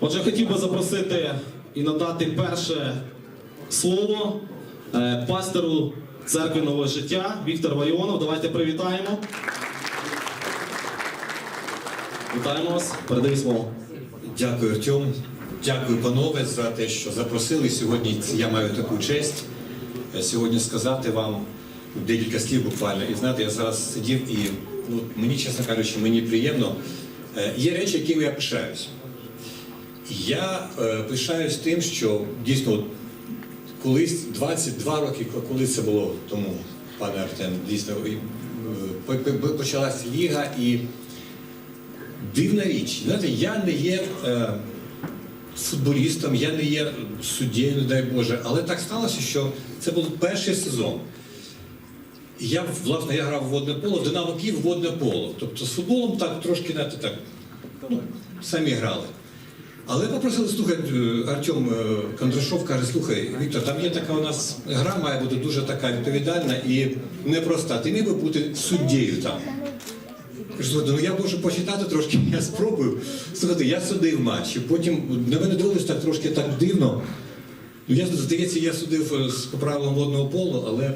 Отже, хотів би запросити і надати перше слово е, пастору церкви нове життя Віктор Вайонов. Давайте привітаємо. Вітаємо вас. Передаю слово. Дякую, Артем. Дякую, панове, за те, що запросили. Сьогодні я маю таку честь е, сьогодні сказати вам декілька слів буквально. І знаєте, я зараз сидів і ну, мені, чесно кажучи, мені приємно. Е, Є речі, якими я пишаюсь. Я е, пишаюсь тим, що дійсно колись 22 роки, коли це було тому, пане Артем, дійсно е, по- по- почалась ліга і дивна річ. Знаєте, я не є е, футболістом, я не є суддєю, не дай Боже, але так сталося, що це був перший сезон. Я, власне, я грав в водне поло, Динамо Київ водне поло. Тобто з футболом так трошки знаєте, так, ну, самі грали. Але попросили, слухай, е, Артем е, Кондрашов каже, слухай, Віктор, там є така у нас гра, має бути дуже така відповідальна і непроста. Ти міг би бути суддєю там. Кажу, ну я можу почитати трошки, я спробую. Слухайте, я судив матчі, потім на мене дивились так трошки так дивно. Ну, я здається, я судив е, з правилам водного полу, але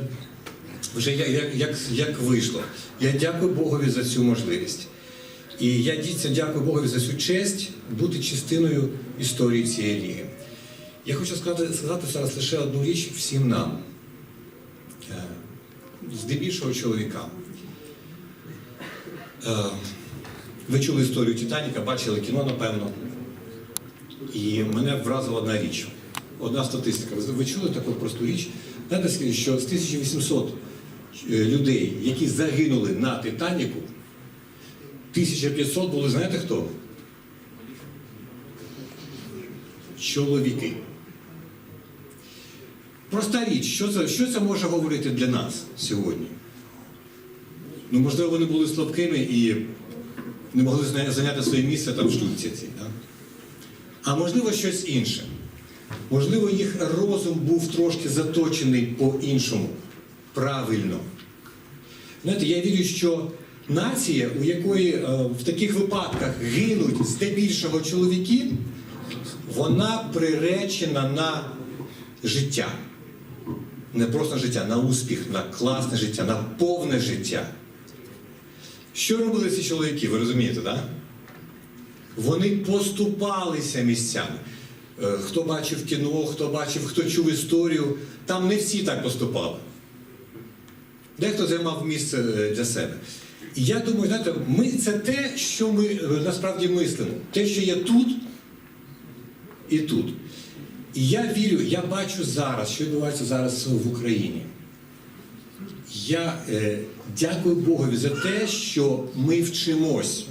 вже як, як, як вийшло. Я дякую Богові за цю можливість. І я дійсно дякую Богові за цю честь бути частиною історії цієї ліги. Я хочу сказати, сказати зараз лише одну річ всім нам, Е, здебільшого чоловікам. Е, Ви чули історію Титаніка, бачили кіно, напевно. І мене вразила одна річ. Одна статистика. Ви- чули таку просту річ? Знаєте, що з 1800 е, людей, які загинули на Титаніку, 1500 були, знаєте хто? Чоловіки. Проста річ, що це, що це може говорити для нас сьогодні? Ну, можливо, вони були слабкими і не могли зайняти своє місце там в шлюбці цій. Да? А можливо, щось інше. Можливо, їх розум був трошки заточений по-іншому, правильно. Знаєте, я вірю, що нація, у якої е, в таких випадках гинуть здебільшого чоловіки, вона приречена на життя. Не просто життя, на успіх, на класне життя, на повне життя. Що робили ці чоловіки, ви розумієте, так? Да? Вони поступалися місцями. Е, Хто бачив кіно, хто бачив, хто чув історію, там не всі так поступали. Дехто займав місце е, для себе. Я думаю, знаєте, ми, це те, що ми е, насправді мислимо. Те, що є тут і тут. І я вірю, я бачу зараз, що відбувається зараз в Україні. Я е, дякую Богові за те, що ми вчимось.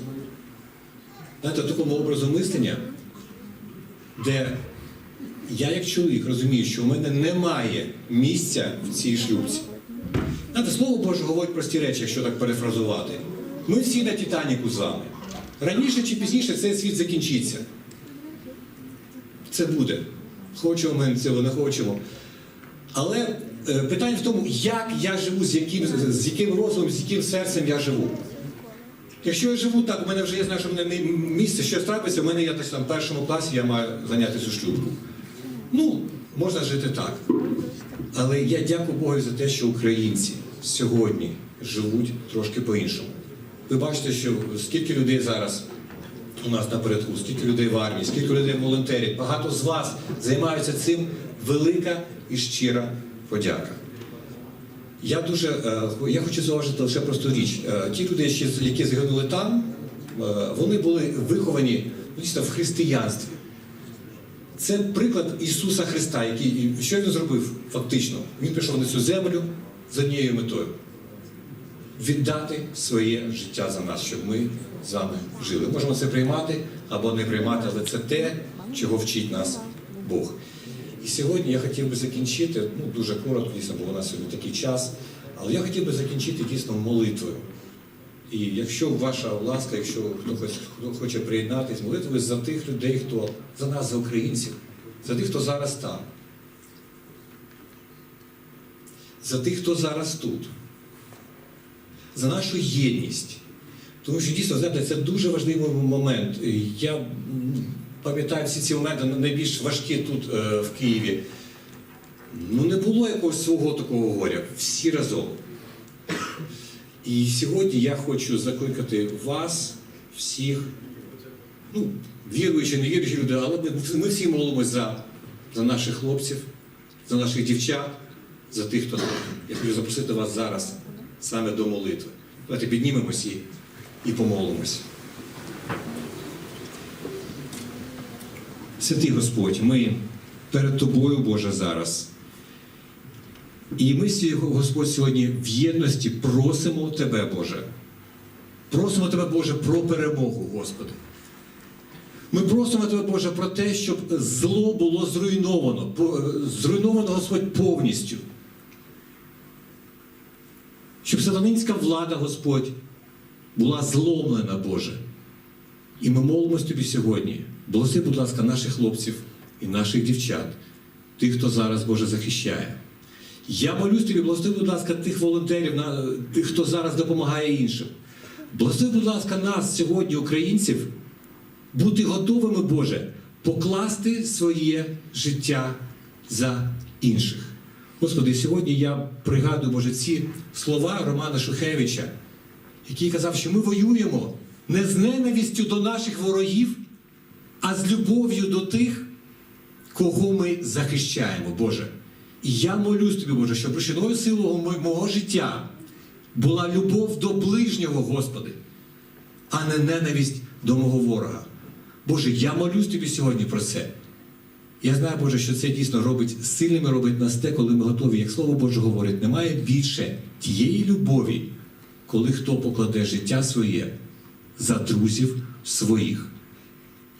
Знаєте, такому образу мислення, де я як чоловік розумію, що в мене немає місця в цій шлюбці. Слово Боже говорить прості речі, якщо так перефразувати. Ми всі на Титаніку з вами. Раніше чи пізніше цей світ закінчиться. Це буде. Хочемо ми цього, не хочемо. Але е, питання в тому, як я живу, з яким, з яким розумом, з яким серцем я живу. Якщо я живу так, у мене вже є знаю, що в мене місце, що трапиться, у мене десь там в першому класі, я маю зайняти цю шлюбку. Ну, можна жити так. Але я дякую Богу за те, що українці сьогодні живуть трошки по-іншому. Ви бачите, що скільки людей зараз у нас напередку, скільки людей в армії, скільки людей волонтерів, багато з вас займаються цим. Велика і щира подяка. Я дуже е, я хочу зауважити лише просту річ. Е, Ті люди, які загинули там, е, вони були виховані ну, дійсно в християнстві. Це приклад Ісуса Христа, який що він зробив фактично? Він прийшов на цю землю з однією метою віддати своє життя за нас, щоб ми з вами жили. Можемо це приймати або не приймати, але це те, чого вчить нас Бог. І сьогодні я хотів би закінчити, ну дуже коротко, дійсно, бо у нас сьогодні такий час, але я хотів би закінчити дійсно молитвою. І якщо ваша ласка, якщо хто хоче, хто хоче приєднатись, молитвою за тих людей, хто за нас, за українців, за тих, хто зараз там, за тих, хто зараз тут, за нашу єдність. Тому що дійсно, знаєте, це дуже важливий момент. Я пам'ятаю всі ці моменти найбільш важкі тут е, в Києві. Ну не було якогось свого такого горя. Всі разом. І сьогодні я хочу закликати вас, всіх, ну, віруючі, не віруючі люди, але ми, ми всі молимось за, за наших хлопців, за наших дівчат, за тих, хто я хочу запросити вас зараз саме до молитви. Давайте піднімемось і, і помолимось. Святий Господь, ми перед Тобою, Боже, зараз. І ми, Господь, сьогодні в єдності просимо Тебе, Боже. Просимо Тебе, Боже, про перемогу, Господи. Ми просимо Тебе, Боже, про те, щоб зло було зруйновано, е, зруйновано, Господь, повністю. Щоб сатанинська влада, Господь, була зломлена, Боже. І ми молимось Тобі сьогодні. Благослови, будь ласка, наших хлопців і наших дівчат, тих, хто зараз, Боже, захищає. Я молюсь тобі, благослови, будь ласка, тих волонтерів, тих, хто зараз допомагає іншим. Благослови, будь ласка, нас сьогодні, українців, бути готовими, Боже, покласти своє життя за інших. Господи, сьогодні я пригадую, Боже, ці слова Романа Шухевича, який казав, що ми воюємо не з ненавістю до наших ворогів, а з любов'ю до тих, кого ми захищаємо, Боже. І я молюсь тобі, Боже, щоб причиною силою мого життя була любов до ближнього, Господи, а не ненависть до мого ворога. Боже, я молюсь тобі сьогодні про це. Я знаю, Боже, що це дійсно робить сильними робить нас те, коли ми готові, як Слово Боже говорить, немає більше тієї любові, коли хто покладе життя своє за друзів своїх.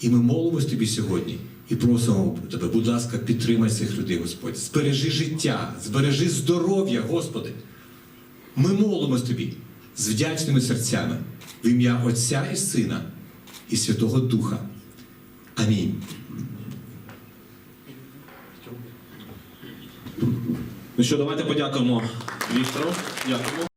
І ми молимось тобі сьогодні і просимо тебе, будь ласка, підтримай цих людей, Господь. Збережи життя, збережи здоров'я, Господи. Ми молимось тобі з вдячними серцями в ім'я Отця і Сина і Святого Духа. Амінь. Ну що, давайте подякуємо Віктору. Дякуємо.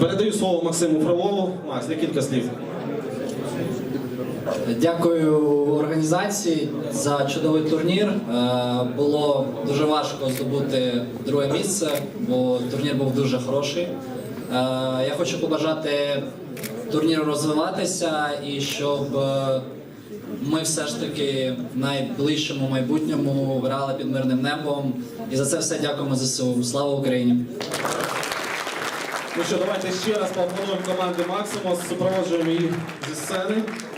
Передаю слово Максиму Фролову. Макс, декілька слів. Дякую організації за чудовий турнір. Е, Було дуже важко здобути друге місце, бо турнір був дуже хороший. Е, Я хочу побажати турніру розвиватися і щоб е, ми все ж таки в найближчому майбутньому грали під мирним небом. І за це все дякуємо ЗСУ. Слава Україні! Ну що, давайте ще раз поаплодуємо команді Максимус, супроводжуємо їх зі сцени.